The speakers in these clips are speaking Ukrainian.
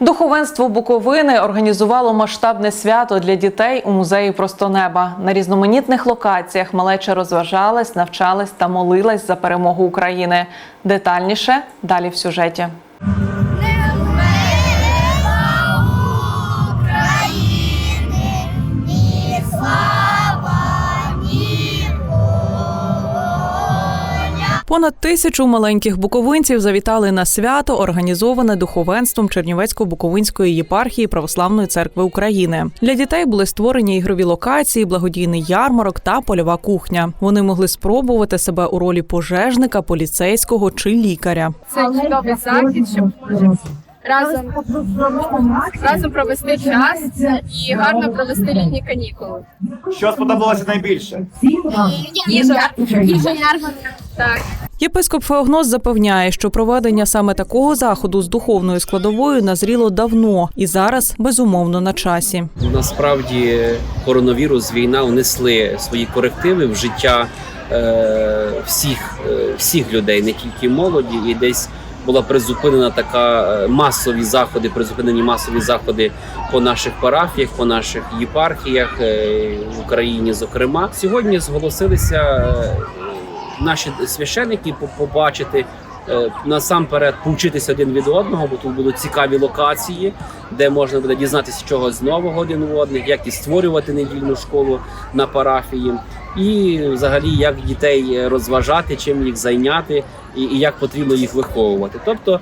Духовенство Буковини організувало масштабне свято для дітей у музеї Просто неба. На різноманітних локаціях малеча розважалась, навчалась та молилась за перемогу України. Детальніше далі в сюжеті. Понад тисячу маленьких буковинців завітали на свято, організоване духовенством Чернівецько-Буковинської єпархії Православної церкви України. Для дітей були створені ігрові локації, благодійний ярмарок та польова кухня. Вони могли спробувати себе у ролі пожежника, поліцейського чи лікаря. Це чудовий захід, щоб разом, разом провести час і гарно провести літні канікули. Що сподобалося найбільше? Їжа, їжа ярмарка. Так. Єпископ Феогноз запевняє, що проведення саме такого заходу з духовною складовою назріло давно і зараз безумовно на часі. Насправді коронавірус, війна внесли свої корективи в життя е, всіх, е, всіх людей, не тільки молоді, і десь була призупинена така е, масові заходи, призупинені масові заходи по наших парафіях, по наших єпархіях в Україні. Зокрема, сьогодні зголосилися наші священники по- побачити. е, Насамперед повчитися один від одного, бо тут будуть цікаві локації, де можна буде дізнатися чогось нового один у одних, як і створювати недільну школу на парафії, і взагалі як дітей розважати, чим їх зайняти, і, як потрібно їх виховувати. Тобто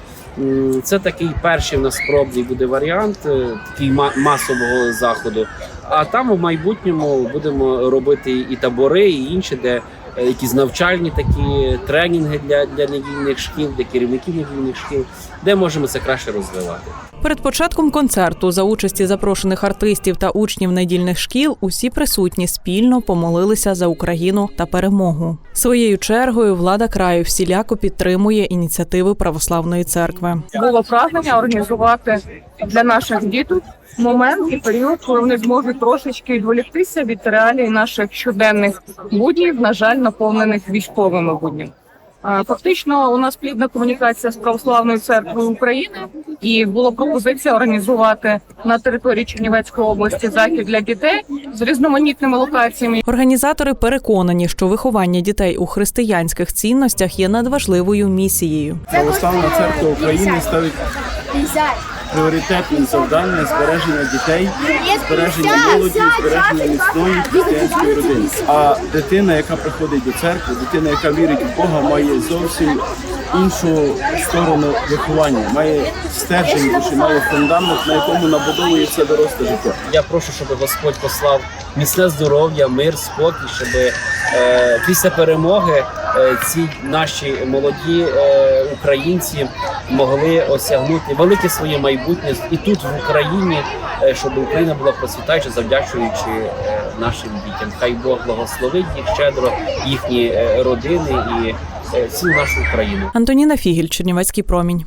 це такий перший в нас пробний буде варіант е, такий масового заходу. А там в майбутньому будемо робити і табори, і інші, де якісь навчальні такі тренінги для, для недільних шкіл, для керівників недільних шкіл, де можемо це краще розвивати. Перед початком концерту за участі запрошених артистів та учнів недільних шкіл усі присутні спільно помолилися за Україну та перемогу. Своєю чергою влада краю всіляко підтримує ініціативи православної церкви. було прагнення організувати для наших діток момент і період, коли вони зможуть трошечки відволіктися від реалій наших щоденних буднів, на жаль, наповнених військовими буднями. Фактично, у нас плідна комунікація з православною церквою України, і була пропозиція організувати на території Чернівецької області захід для дітей з різноманітними локаціями, Організатори переконані, що виховання дітей у християнських цінностях є надважливою місією. Православна церква України ставить пріоритетним завдання збереження дітей, збереження молоді, збереження міцної християнської родини. А дитина, яка приходить до церкви, дитина, яка вірить в Бога, має зовсім іншу сторону виховання, має стержень душі, має фундамент, на якому набудовується доросле життя. Я прошу, щоб Господь послав міцне здоров'я, мир, спокій, щоб е, після перемоги е, ці наші молоді е, українці могли осягнути велике своє майбутнє і тут в Україні, е, щоб Україна була процвітаюча, завдячуючи е, нашим дітям. Хай Бог благословить їх щедро, їхні е, родини і цілу нашу Україну. Антоніна Фігіль, Чернівецький промінь.